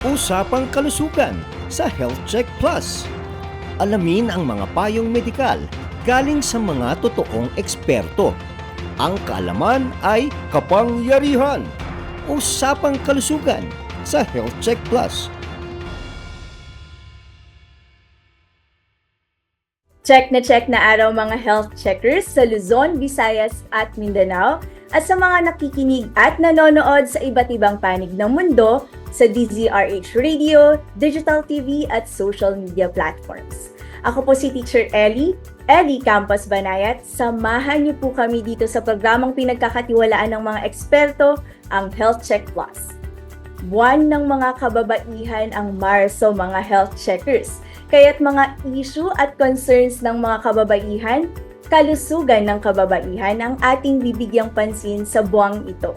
Usapang kalusugan sa Health Check Plus. Alamin ang mga payong medikal galing sa mga totoong eksperto. Ang kaalaman ay kapangyarihan. Usapang kalusugan sa Health Check Plus. Check na check na araw mga health checkers sa Luzon, Visayas at Mindanao at sa mga nakikinig at nanonood sa iba't ibang panig ng mundo sa DZRH Radio, Digital TV at social media platforms. Ako po si Teacher Ellie, Ellie Campos Banayat. Samahan niyo po kami dito sa programang pinagkakatiwalaan ng mga eksperto, ang Health Check Plus. Buwan ng mga kababaihan ang Marso mga health checkers. Kaya't mga issue at concerns ng mga kababaihan, kalusugan ng kababaihan ang ating bibigyang pansin sa buwang ito.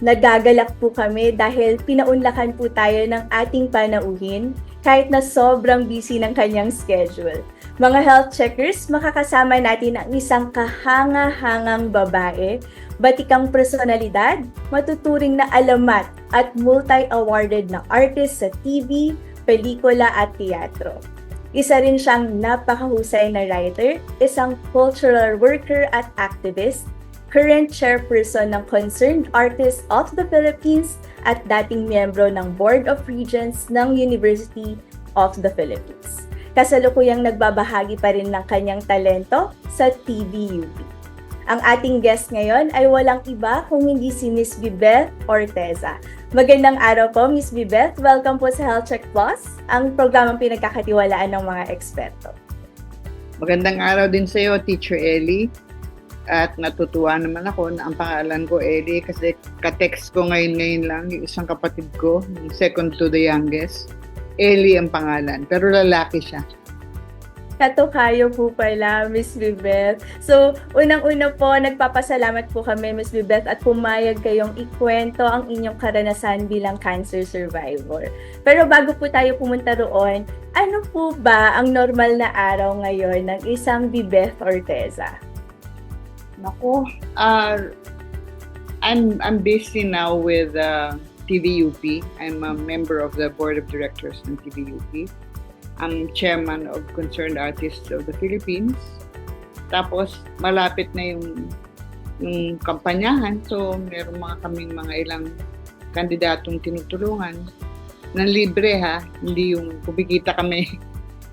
Nagagalak po kami dahil pinaunlakan po tayo ng ating panauhin kahit na sobrang busy ng kanyang schedule. Mga health checkers, makakasama natin ang isang kahanga-hangang babae, batikang personalidad, matuturing na alamat at multi-awarded na artist sa TV, pelikula at teatro. Isa rin siyang napakahusay na writer, isang cultural worker at activist, current chairperson ng Concerned Artists of the Philippines at dating miyembro ng Board of Regents ng University of the Philippines. Kasalukuyang nagbabahagi pa rin ng kanyang talento sa TVUP. Ang ating guest ngayon ay walang iba kung hindi si Miss Bibeth Orteza. Magandang araw po, Miss Bibeth. Welcome po sa Health Check Plus, ang programang pinagkakatiwalaan ng mga eksperto. Magandang araw din sa iyo, Teacher Ellie. At natutuwa naman ako na ang pangalan ko Ellie kasi ka-text ko ngayon-ngayon lang yung isang kapatid ko, second to the youngest. Ellie ang pangalan, pero lalaki siya. Katukayo po pala, Miss Bibeth. So, unang-una po, nagpapasalamat po kami, Miss Bibeth, at pumayag kayong ikwento ang inyong karanasan bilang cancer survivor. Pero bago po tayo pumunta roon, ano po ba ang normal na araw ngayon ng isang Bibeth Orteza? Nako, uh, I'm, I'm busy now with uh, TVUP. I'm a member of the board of directors ng TVUP. I'm chairman of Concerned Artists of the Philippines. Tapos, malapit na yung, yung kampanyahan. So, meron mga kaming mga ilang kandidatong tinutulungan na libre ha, hindi yung kumikita kami.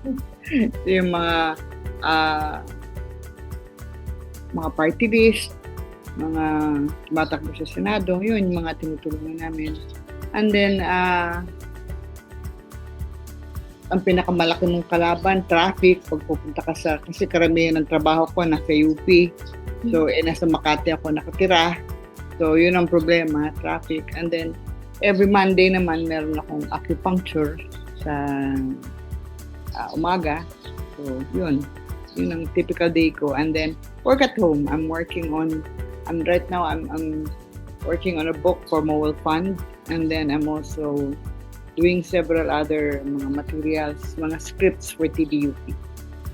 yung mga ah, mga party list, mga tumatakbo sa Senado, yun yung mga tinutulungan namin. And then, ah, ang pinakamalaki mong kalaban, traffic, pag pupunta ka sa, kasi karamihan ng trabaho ko nasa UP. So, eh, nasa Makati ako nakatira. So, yun ang problema, traffic. And then, every Monday naman, meron akong acupuncture sa ah, umaga. So, yun. Yun ang typical day ko. And then, work at home. I'm working on, I'm right now, I'm, I'm working on a book for Mobile Fund. And then, I'm also doing several other mga materials, mga scripts for TDUP.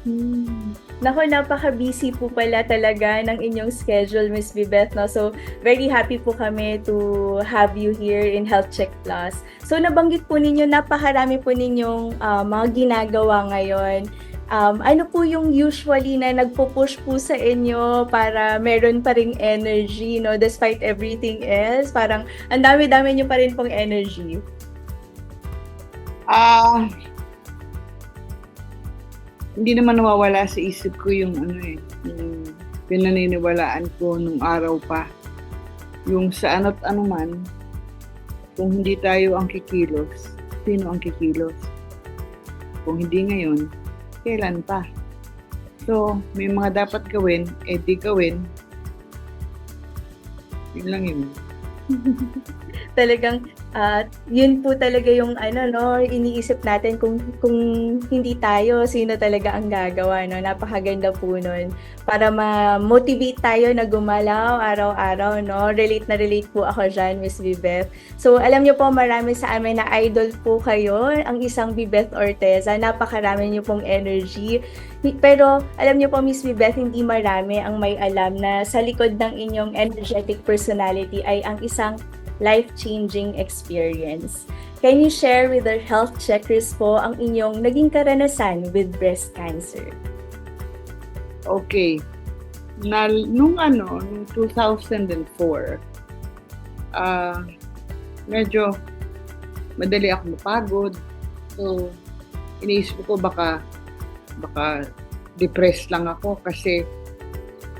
Hmm. Naku, napaka-busy po pala talaga ng inyong schedule, Miss Bibeth. No? So, very happy po kami to have you here in Health Check Plus. So, nabanggit po ninyo, napakarami po ninyong ah, mga ginagawa ngayon. Um, ano po yung usually na nagpo-push po sa inyo para meron pa ring energy, no? Despite everything else, parang ang dami-dami nyo pa rin pong energy. Ah, hindi naman nawawala sa isip ko yung ano eh, yung pinaniniwalaan ko nung araw pa. Yung sa ano't ano man, kung hindi tayo ang kikilos, sino ang kikilos? Kung hindi ngayon, kailan pa? So, may mga dapat gawin, eh di gawin. Yun lang yun. talagang ah, yun po talaga yung ano no iniisip natin kung kung hindi tayo sino talaga ang gagawa no? Napakaganda po nun. Para ma-motivate tayo na gumalaw araw-araw no? Relate na relate po ako diyan Miss Bibeth so alam niyo po marami sa amin na idol po kayo ang isang Bibeth Orteza. Napakarami niyo pong energy. Pero alam niyo po Miss Bibeth hindi marami ang may alam na sa likod ng inyong energetic personality ay ang isang life-changing experience. can you share with our health checkers po ang inyong naging karanasan with breast cancer? Okay. Na, nung ano, nung 2004, ah medyo madali ako mapagod. So, iniisip ko baka baka depressed lang ako kasi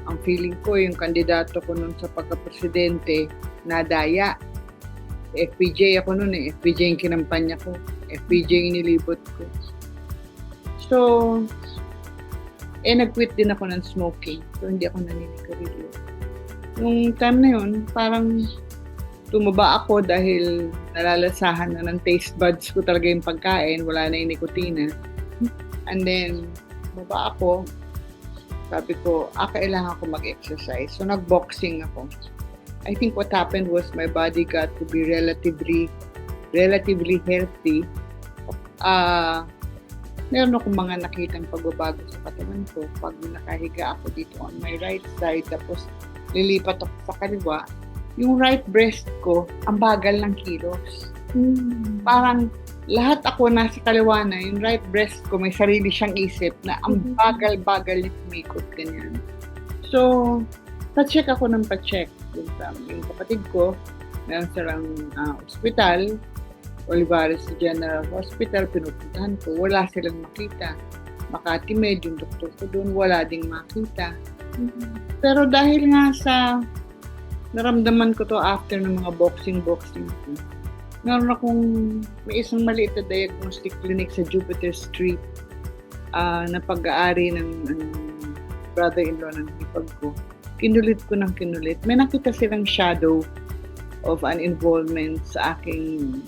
ang feeling ko yung kandidato ko nun sa pagka-presidente nadaya. FPJ ako nun eh. FPJ yung kinampanya ko. FPJ yung nilibot ko. So, eh, nag-quit din ako ng smoking. So, hindi ako naninigarilyo. Nung time na yun, parang tumaba ako dahil nalalasahan na ng taste buds ko talaga yung pagkain. Wala na yung nikotina. And then, tumaba ako. Sabi ko, ah, kailangan ko mag-exercise. So, nag-boxing ako. I think what happened was my body got to be relatively relatively healthy. Ah, meron akong mga nakitang pagbabago sa katawan ko pag nakahiga ako dito on my right side tapos lilipat ako sa kaliwa. Yung right breast ko ang bagal ng kilos. Parang lahat ako nasa kaliwa na yung right breast ko may sarili siyang isip na ang Mhm. bagal-bagal niya kumikot ganyan. So pa-check ako ng pa-check yung, yung kapatid ko meron silang ah, ospital Olivares General Hospital, pinupuntahan ko, wala silang makita. Makati Med, yung doktor ko doon, wala ding makita. Pero dahil nga sa naramdaman ko to after ng mga boxing-boxing ko, meron akong may isang maliit na diagnostic clinic sa Jupiter Street ah, na pag-aari ng ano, brother-in-law ng hipag ko. Kinulit ko ng kinulit. May nakita silang shadow of an involvement sa aking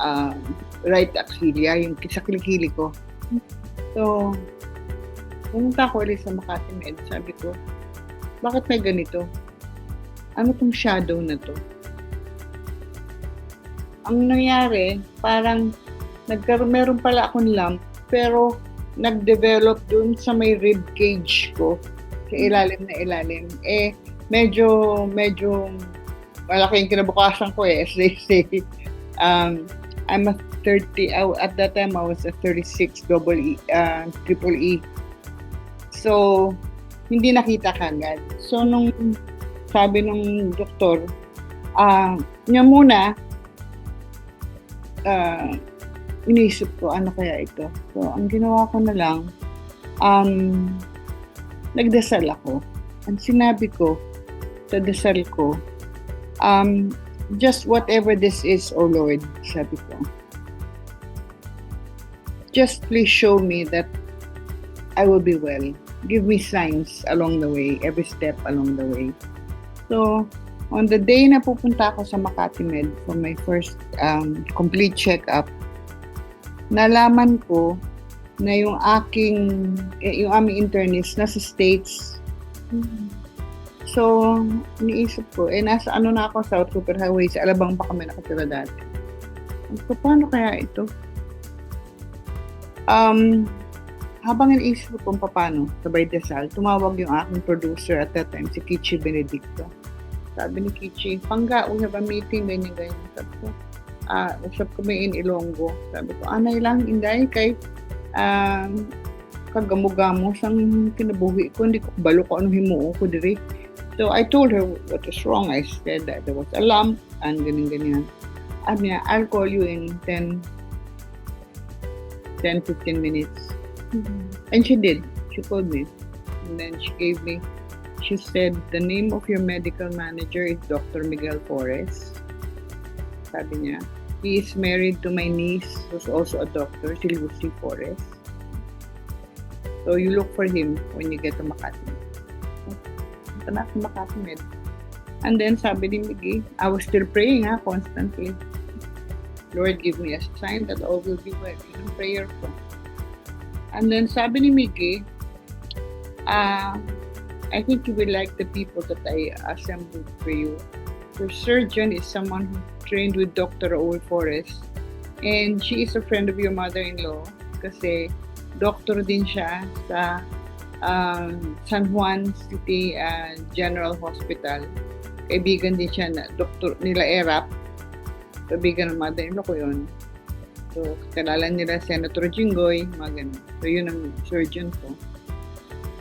ah, right axilia, yung sa kilikili ko. So, pumunta ko ulit sa Makati Med. Sabi ko, bakit may ganito? Ano tong shadow na to? Ang nangyari, parang nagkaroon, meron pala akong lump, pero nag-develop dun sa may rib cage ko, sa ilalim na ilalim. Eh, medyo, medyo malaki yung kinabukasan ko eh, as they say. Um, I'm a 30, I- at that time I was a 36 double E, uh, triple E. So, hindi nakita kagad. So, nung sabi nung doktor, ah, niya muna, ah, iniisip ko, ano kaya ito? So, ang ginawa ko na lang, um, nagdasal ako. Ang sinabi ko sa dasal ko, um, just whatever this is, O Lord, sabi ko, just please show me that I will be well. Give me signs along the way, every step along the way. So, on the day na pupunta ako sa Makati Med for my first um, complete check-up, nalaman ko na yung aking, eh, yung aming internist nasa States. So, iniisip ko, eh, nasa ano na ako, South Superhighway, sa Alabang pa kami nakatira dati. Ko, paano kaya ito? Um, habang iniisip ko kung paano, sabay dasal, tumawag yung aking producer at that time, si Kichi Benedicto. Sabi ni Kichi, Pangga, we have a meeting, ganyan, ganyan. Sabi ko, ah, usap kami in Ilonggo. Sabi ko, anay lang, inday, kay um, kagamo-gamo sang kinabuhi ko, hindi ko balo ko anong himuo ko diri. So I told her what was wrong. I said that there was a lump and ganyan-ganyan. Sabi niya, I'll call you in 10, 10, 15 minutes. And she did. She called me. And then she gave me, she said, the name of your medical manager is Dr. Miguel Flores. Sabi niya, he is married to my niece who's also a doctor, si Lucy Flores. So you look for him when you get to Makati. Punta na Makati Med. And then sabi ni Miggy, I was still praying ha, constantly. Lord, give me a sign that all will be well. Yun prayer ko. And then sabi ni Miggy, uh, I think you will like the people that I assembled for you. Your surgeon is someone who trained with Dr. Raul Forrest. And she is a friend of your mother-in-law kasi doctor din siya sa um, San Juan City uh, General Hospital. Kaibigan din siya na doktor nila Erap. Kaibigan ng mother-in-law ko yun. So, kilala nila Senator Jinggoy, mga. So, yun ang surgeon ko.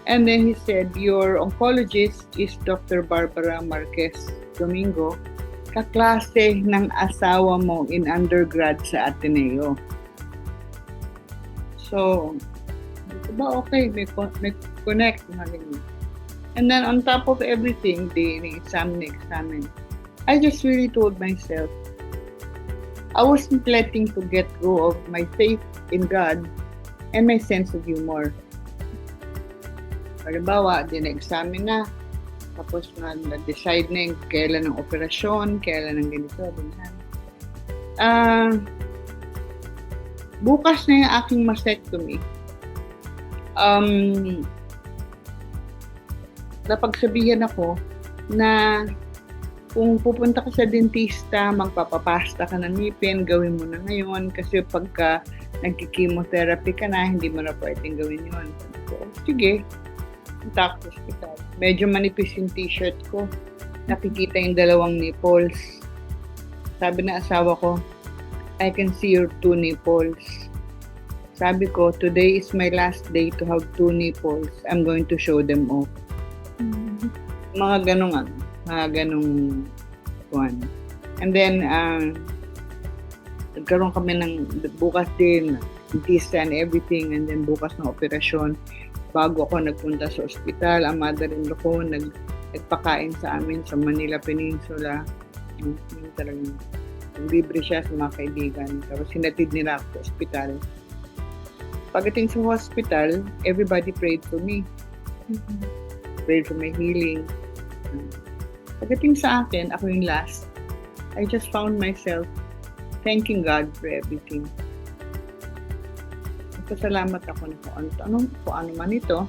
And then he said, your oncologist is Dr. Barbara Marquez Domingo, kaklase ng asawa mo in undergrad sa Ateneo. So, ba okay, may, may connect, ganun. And then on top of everything, the, exam, the examen, I just really told myself, I wasn't letting to get go of my faith in God and my sense of humor. Halimbawa, din-examine na, tapos na na-decide na yung kailan ng operasyon, kailan ng ganito, ganyan. Ah, bukas na yung aking mastectomy. Um, napagsabihan ako na kung pupunta ka sa dentista, magpapapasta ka ng ngipin, gawin mo na ngayon kasi pagka nagki-chemotherapy ka na, hindi mo na pwedeng gawin yun. So, sige, punta ako sa hospital. Medyo manipis yung t-shirt ko. Nakikita yung dalawang nipples. Sabi na asawa ko, I can see your two nipples. Sabi ko, today is my last day to have two nipples. I'm going to show them off. Mga ganong ano, mga ganong one. And then, uh, nagkaroon kami ng bukas din, dentista and everything, and then bukas ng operasyon. Bago ako nagpunta sa ospital, ang mother-in-law ko nag, nagpakain sa amin sa Manila Peninsula. Yung, yung talagang libre siya sa mga kaibigan. Tapos hinatid nila ako sa ospital. Pagdating sa hospital, everybody prayed for me. Prayed for my healing. Pagdating sa akin, ako yung last. I just found myself thanking God for everything. Nagpasalamat ako na kung ano, ano, kung ano man ito,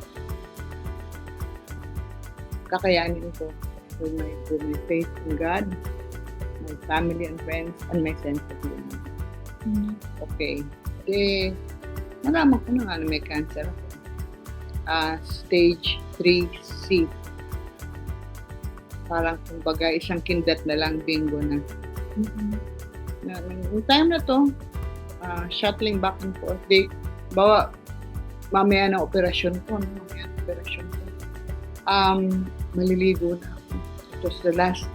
kakayanin ko with my, with my faith in God, my family and friends, and my sense of humor. Okay. De, nalaman ko na nga na may cancer ako. Ah, stage 3C. Parang kumbaga isang kindat na lang bingo na. na yung time na to, ah, shuttling back and forth. They, bawa, mamaya na operasyon ko, mamaya na operasyon ko. Um, maliligo na ako. It was the last,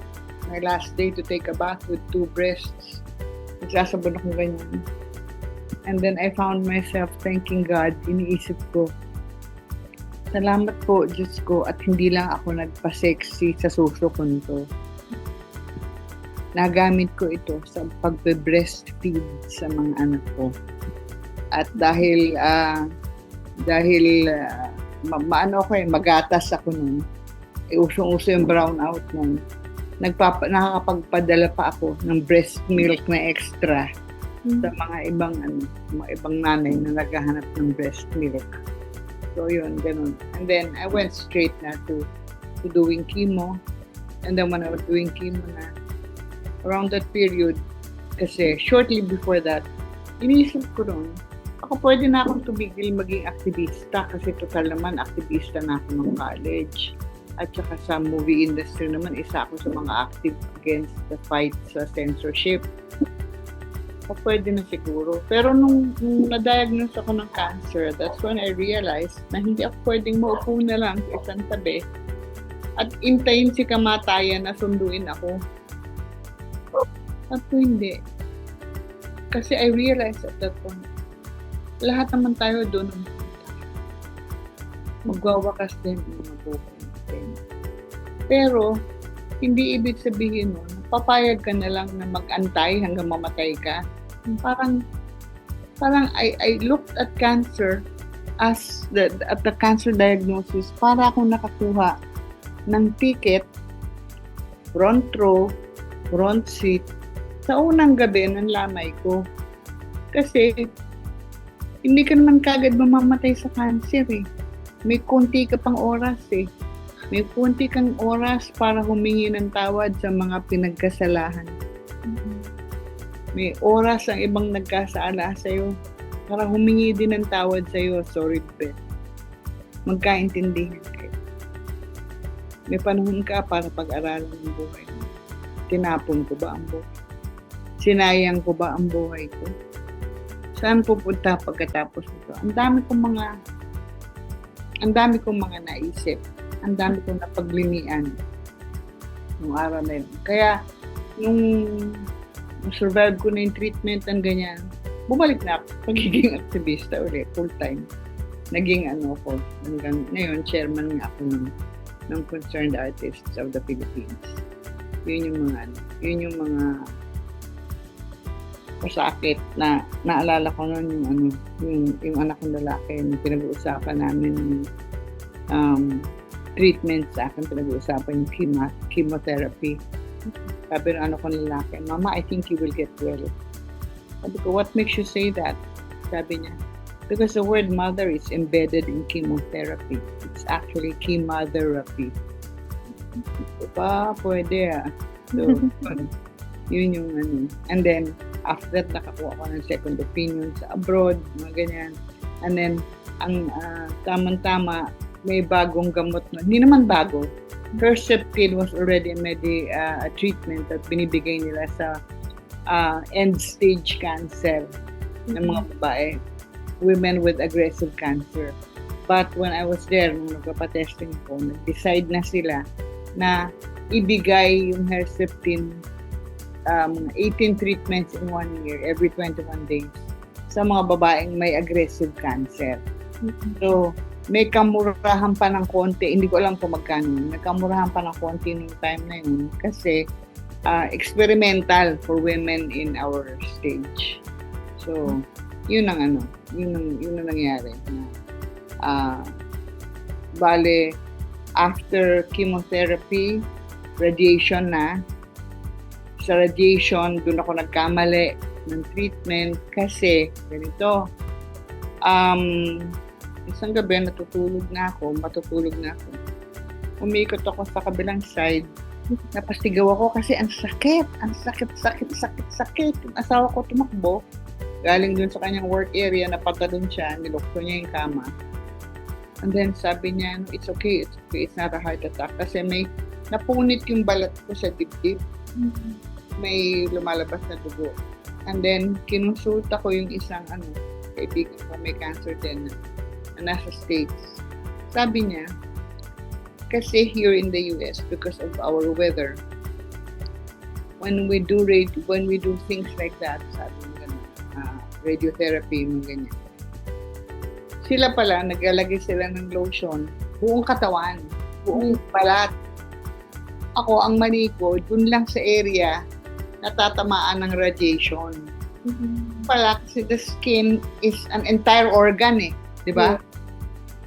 my last day to take a bath with two breasts. Nagsasabon ako ganyan. And then I found myself thanking God, iniisip ko, salamat po, Diyos ko, at hindi lang ako nagpa-sexy sa suso ko nito. Nagamit ko ito sa pagbe-breastfeed sa mga anak ko. At dahil, ah, dahil, ah, ma- maano ko eh, magatas ako nun, eh, usong-uso yung brown out nun, nagpapa, nakakapagpadala pa ako ng breast milk na extra sa mga ibang ano, mga ibang nanay na naghahanap ng breast milk. So yun, ganun. And then I went straight na to to doing chemo. And then when I was doing chemo na, around that period, kasi shortly before that, iniisip ko ron, ako pwede na akong tumigil maging aktivista kasi total naman aktivista na ako ng college. At saka sa movie industry naman, isa ako sa mga active against the fight sa censorship o pwede na siguro. Pero nung, nung na-diagnose ako ng cancer, that's when I realized na hindi ako pwedeng maupo na lang sa isang tabi at intayin si kamatayan na sunduin ako. At hindi. Kasi I realized at that point, lahat naman tayo doon. Magwawakas din ang buhay natin. Pero, hindi ibig sabihin nun, papayag ka na lang na mag-antay hanggang mamatay ka. Parang, parang I, I looked at cancer as the, at the cancer diagnosis para akong nakakuha ng ticket, front row, front seat, sa unang gabi ng lamay ko. Kasi, hindi ka naman kagad mamamatay sa cancer eh. May konti ka pang oras eh. May konti kang oras para humingi ng tawad sa mga pinagkasalahan. May oras ang ibang nagkasala sa'yo para humingi din ng tawad sa'yo. Sorry, Beth. Magkaintindihan kayo. May panahon ka para pag-aralan ng buhay mo. Tinapon ko ba ang buhay? Sinayang ko ba ang buhay ko? Saan pupunta pagkatapos nito? Ang dami kong mga ang dami kong mga naisip. Ang dami kong napaglinian nung araw na yun. Kaya, nung, survive ko na yung treatment ng ganyan, bumalik na ako pagiging aktivista ulit, full time. Naging ano ako, hanggang ngayon, chairman nga ako ng, ng Concerned Artists of the Philippines. Yun yung mga, ano, yun yung mga pasakit na naalala ko noon yung ano, yung, yung anak kong lalaki, yung pinag-uusapan namin um, treatment sa akin, pinag-uusapan yung chemo, chemotherapy. Sabi ng anak kong lalaki, Mama, I think you will get well. Sabi ko, what makes you say that? Sabi niya, because the word mother is embedded in chemotherapy. It's actually chemotherapy. Pa, pwede ah. So, yun yung ano. And then, after that, nakakuha ko ng second opinion sa abroad, mga ganyan. And then, ang ah, tamang-tama, may bagong gamot na. Hindi naman bago. Herceptin was already a, medi, ah, a treatment at binibigay nila sa ah, end-stage cancer ng mga babae. Women with aggressive cancer. But when I was there, nung nagpapatesting ko, nag-decide na sila na ibigay yung Herceptin um, 18 treatments in one year, every 21 days, sa mga babaeng may aggressive cancer. So, may kamurahan pa ng konti. Hindi ko alam kung magkano. May kamurahan pa ng konti nung time na yun kasi ah, experimental for women in our stage. So, yun ang ano, yun ang, yun ang nangyari. Na, ah, bale, after chemotherapy, radiation na, sa radiation, doon ako nagkamali ng treatment kasi ganito, um, isang gabi natutulog na ako, matutulog na ako. Umikot ako sa kabilang side, napastigaw ako kasi ang sakit, ang sakit, sakit, sakit, sakit. Yung asawa ko tumakbo, galing dun sa kanyang work area, napatalon siya, nilukso niya yung kama. And then sabi niya, "No, it's okay, it's okay, it's not a heart attack. Kasi may napunit yung balat ko sa dibdib may lumalabas na dugo. And then, kinonsulta ko yung isang ano, kaibigan ko may cancer din na nasa States. Sabi niya, kasi here in the US, because of our weather, when we do radi- when we do things like that, sabi niya ganun, ah, radiotherapy, mga ganyan. Sila pala, naglalagay sila ng lotion, buong katawan, buong balat. Ako, ang mani ko, dun lang sa area natatamaan ng radiation. Pala kasi the skin is an entire organ eh. Di ba?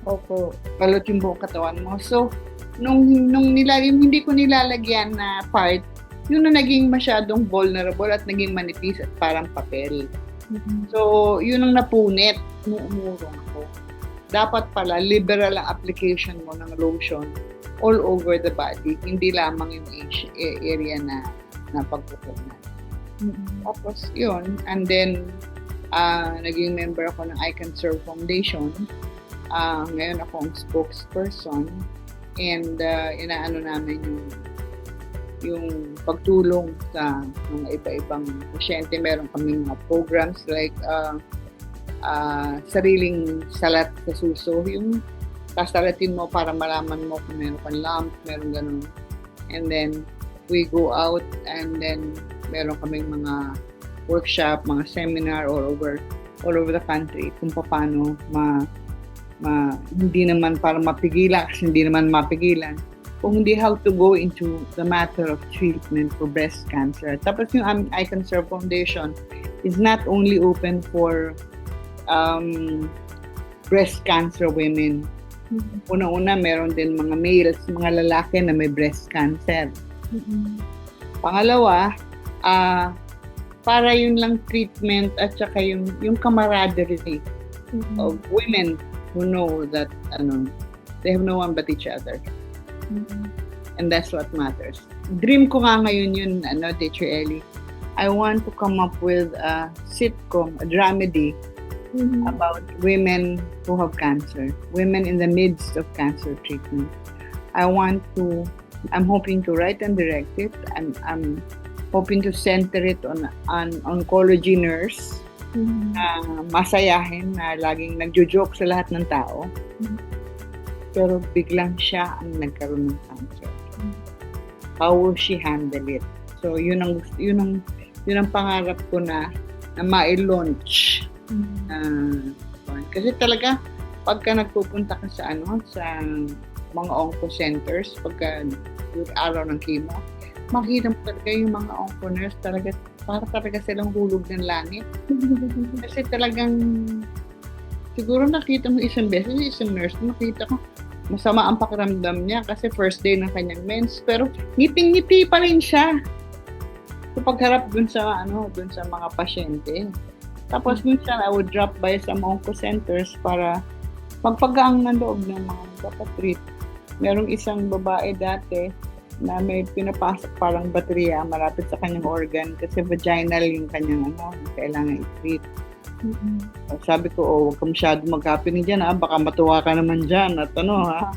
Opo. Balot yung buong katawan mo. So, nung, nung nila, yung hindi ko nilalagyan na part, yun na naging masyadong vulnerable at naging manipis at parang papel. So, yun ang napunit nung umurong ako. Dapat pala, liberal ang application mo ng lotion all over the body, hindi lamang yung a- area na na pagkukunan. Tapos, yun. And then, ah, naging member ako ng I Can Serve Foundation. Ah, ngayon ako ang spokesperson. And ah, inaano namin yung yung pagtulong sa mga iba-ibang pasyente. Meron kami mga programs like ah, ah, sariling salat sa suso. Yung sasalatin mo para malaman mo kung meron kang lump, meron ganun. And then, we go out and then meron kaming mga workshop, mga seminar all over all over the country kung paano ma, ma hindi naman para mapigilan kasi hindi naman mapigilan kung hindi how to go into the matter of treatment for breast cancer. Tapos yung um, I Can Serve Foundation is not only open for um, breast cancer women. Una-una, meron din mga males, mga lalaki na may breast cancer. Pangalawa, ah para yun lang treatment at saka yung, yung camaraderie of women who know that ano, they have no one but each other. And that's what matters. Dream ko nga ngayon yun, ano, Teacher Ellie. I want to come up with a sitcom, a dramedy about women who have cancer, women in the midst of cancer treatment. I want to, I'm hoping to write and direct it. I'm, I'm hoping to center it on an oncology nurse Mhm. na masayahin na laging nagjo-joke sa lahat ng tao. Mm. Pero biglang siya ang nagkaroon ng cancer. Mm. How will she handle it? So yun ang yun ang yun ang pangarap ko na na ma-launch. Mhm. Ah, kasi talaga pagka nagpupunta ka sa ano sa mga onco centers pagka yung araw ng chemo. Makita mo talaga yung mga onco nurse talaga para talaga silang hulog ng langit. Kasi talagang siguro nakita mo isang beses isang nurse nakita ko masama ang pakiramdam niya kasi first day ng kanyang mens pero ngiping-ngiti pa rin siya. So pagharap dun sa ano dun sa mga pasyente. Tapos minsan I would drop by sa mga onco centers para magpagaang ng loob ng mga dapat Merong isang babae dati na may pinapasok parang baterya malapit sa kanyang organ kasi vaginal yung kanyang ano, kailangan i-treat. Mhm. So, sabi ko, oh, huwag ka masyado mag-happening dyan ha, baka matuwa ka naman dyan at ano ha,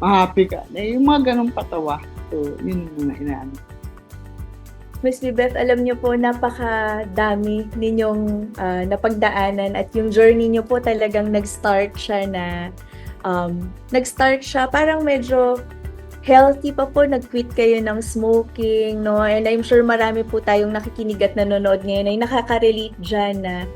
ma-happy ka. Eh, yung mga ganong patawa. So, yun yung mga inaano. Miss Beth, alam niyo po, napakadami ninyong ah, napagdaanan at yung journey niyo po talagang nag-start siya na um, nag-start siya parang medyo healthy pa po, nag-quit kayo ng smoking, no? And I'm sure marami po tayong nakikinig at nanonood ngayon ay nakaka-relate dyan na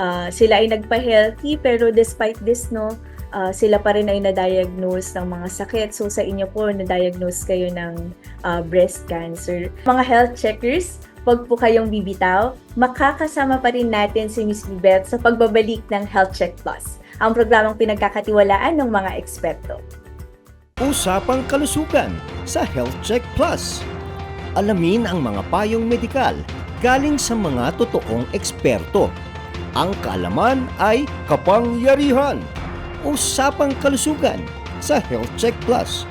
ah, sila ay nagpa-healthy pero despite this, no, ah, sila pa rin ay na-diagnose ng mga sakit. So sa inyo po, na-diagnose kayo ng ah, breast cancer. Mga health checkers, wag po kayong bibitaw. Makakasama pa rin natin si Miss Beth sa pagbabalik ng Health Check Plus, ang programang pinagkakatiwalaan ng mga eksperto. Usapang kalusugan sa Health Check Plus. Alamin ang mga payong medikal galing sa mga totoong eksperto. Ang kaalaman ay kapangyarihan. Usapang kalusugan sa Health Check Plus